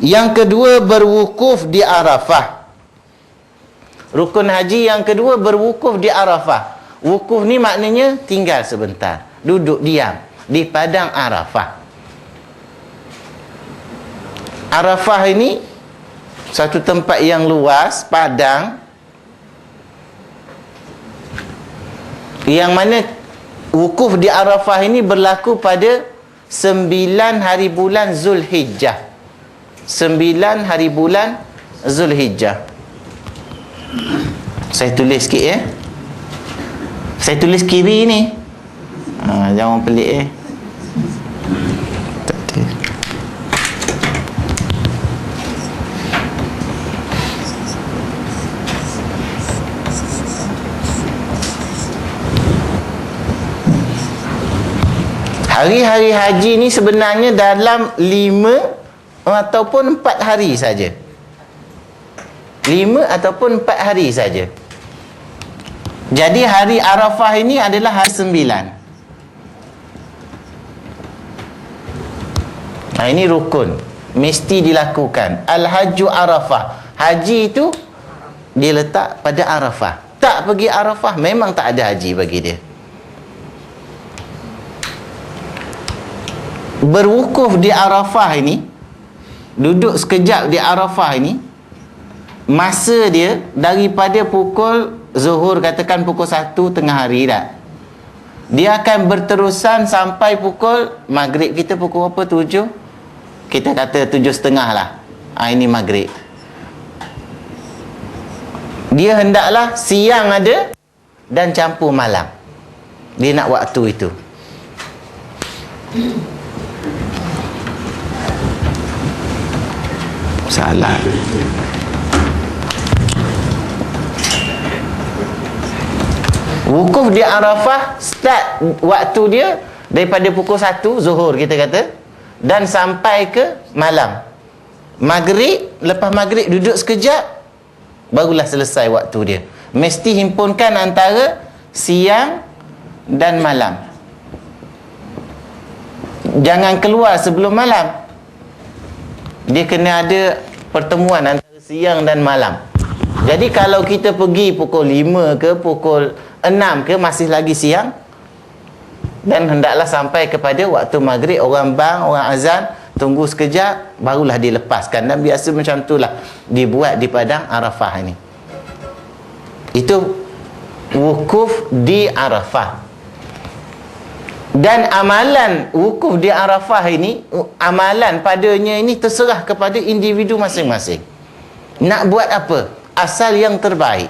Yang kedua berwukuf di Arafah. Rukun haji yang kedua berwukuf di Arafah. Wukuf ni maknanya tinggal sebentar, duduk diam di padang Arafah. Arafah ini satu tempat yang luas, padang yang mana wukuf di Arafah ini berlaku pada sembilan hari bulan Zulhijjah. Sembilan hari bulan Zulhijjah. Saya tulis sikit ya. Saya tulis kiri ni. Ha, jangan pelik eh. Hari-hari haji ni sebenarnya dalam lima ataupun empat hari saja. Lima ataupun empat hari saja. Jadi hari Arafah ini adalah hari sembilan. Nah ini rukun. Mesti dilakukan. Al-Hajju Arafah. Haji itu dia letak pada Arafah. Tak pergi Arafah memang tak ada haji bagi dia. Berwukuf di Arafah ini duduk sekejap di Arafah ini masa dia daripada pukul zuhur katakan pukul 1 tengah hari dah dia akan berterusan sampai pukul maghrib. Kita pukul apa? 7 kita kata 7 setengah lah. Ha, ini maghrib. Dia hendaklah siang ada dan campur malam. Dia nak waktu itu Salah. Wukuf di Arafah start waktu dia daripada pukul 1 zuhur kita kata dan sampai ke malam. Maghrib, lepas maghrib duduk sekejap barulah selesai waktu dia. Mesti himpunkan antara siang dan malam. Jangan keluar sebelum malam dia kena ada pertemuan antara siang dan malam. Jadi kalau kita pergi pukul 5 ke pukul 6 ke masih lagi siang dan hendaklah sampai kepada waktu maghrib orang bang, orang azan tunggu sekejap barulah dilepaskan. Dan biasa macam itulah dibuat di padang Arafah ini. Itu wukuf di Arafah dan amalan wukuf di Arafah ini amalan padanya ini terserah kepada individu masing-masing. Nak buat apa? Asal yang terbaik.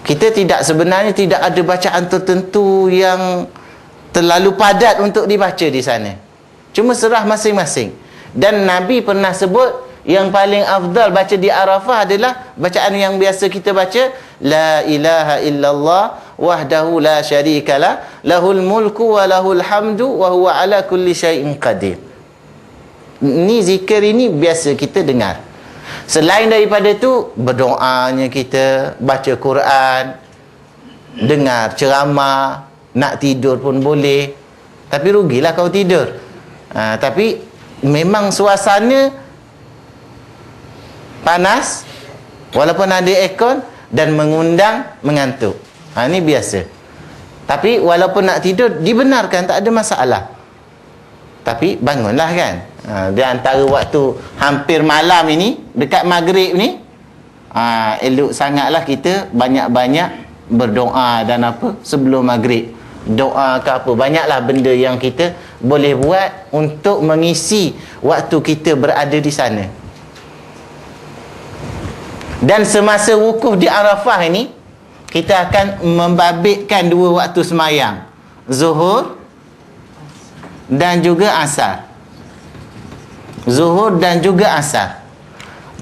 Kita tidak sebenarnya tidak ada bacaan tertentu yang terlalu padat untuk dibaca di sana. Cuma serah masing-masing. Dan Nabi pernah sebut yang paling afdal baca di Arafah adalah bacaan yang biasa kita baca la ilaha illallah wahdahu la syarikalah lahul mulku wa lahul hamdu wa huwa ala kulli syai'in qadir. Ni zikir ini biasa kita dengar. Selain daripada itu berdoanya kita baca Quran dengar ceramah nak tidur pun boleh. Tapi rugilah kau tidur. Ha, tapi memang suasana panas walaupun ada aircon dan mengundang mengantuk ha, ini biasa. Tapi walaupun nak tidur dibenarkan tak ada masalah. Tapi bangunlah kan. Ha, di antara waktu hampir malam ini dekat maghrib ni ha, elok sangatlah kita banyak-banyak berdoa dan apa sebelum maghrib. Doa ke apa banyaklah benda yang kita boleh buat untuk mengisi waktu kita berada di sana. Dan semasa wukuf di Arafah ini kita akan membabitkan dua waktu semayang. Zuhur dan juga asar. Zuhur dan juga asar.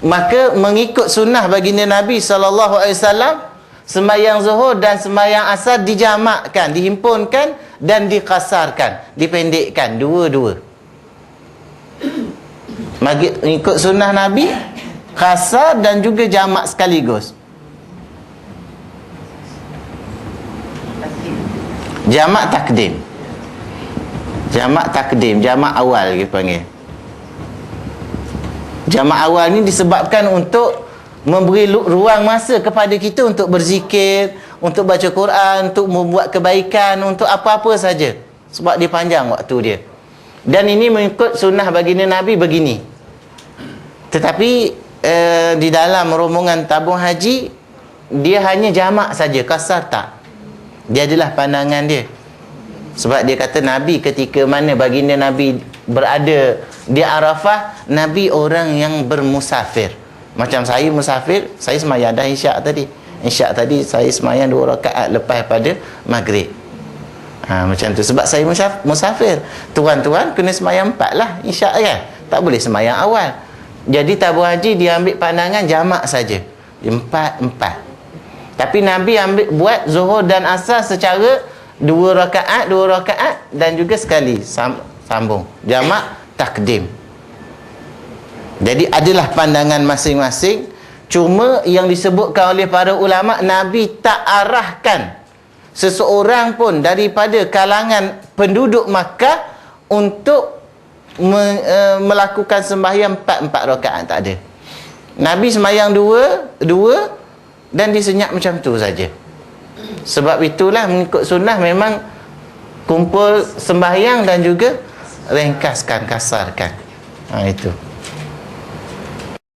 Maka mengikut sunnah baginda Nabi SAW semayang zuhur dan semayang asar dijamakkan dihimpunkan dan dikasarkan dipendekkan dua-dua. Mengikut sunnah Nabi kasar dan juga jamak sekaligus jamak takdim jamak takdim jamak awal kita panggil Jamak awal ni disebabkan untuk memberi ruang masa kepada kita untuk berzikir, untuk baca Quran, untuk membuat kebaikan, untuk apa-apa saja. Sebab dia panjang waktu dia. Dan ini mengikut sunnah baginda Nabi begini. Tetapi eh, di dalam rombongan tabung haji dia hanya jamak saja, kasar tak. Dia adalah pandangan dia. Sebab dia kata Nabi ketika mana baginda Nabi berada di Arafah, Nabi orang yang bermusafir. Macam saya musafir, saya semayang dah isyak tadi. Isyak tadi saya semayang dua rakaat lepas pada maghrib. Ha, macam tu sebab saya musafir tuan-tuan kena semayang empat lah isyak kan tak boleh semayang awal jadi tabur haji dia ambil pandangan jamak saja empat empat tapi Nabi ambil buat zuhur dan asar secara dua rakaat dua rakaat dan juga sekali sambung. Jamak takdim. Jadi adalah pandangan masing-masing. Cuma yang disebutkan oleh para ulama Nabi tak arahkan seseorang pun daripada kalangan penduduk Makkah untuk me, uh, melakukan sembahyang empat-empat rakaat tak ada. Nabi sembahyang dua, dua dan disenyap macam tu saja. Sebab itulah mengikut sunnah memang kumpul sembahyang dan juga ringkaskan, kasarkan. Ha, itu.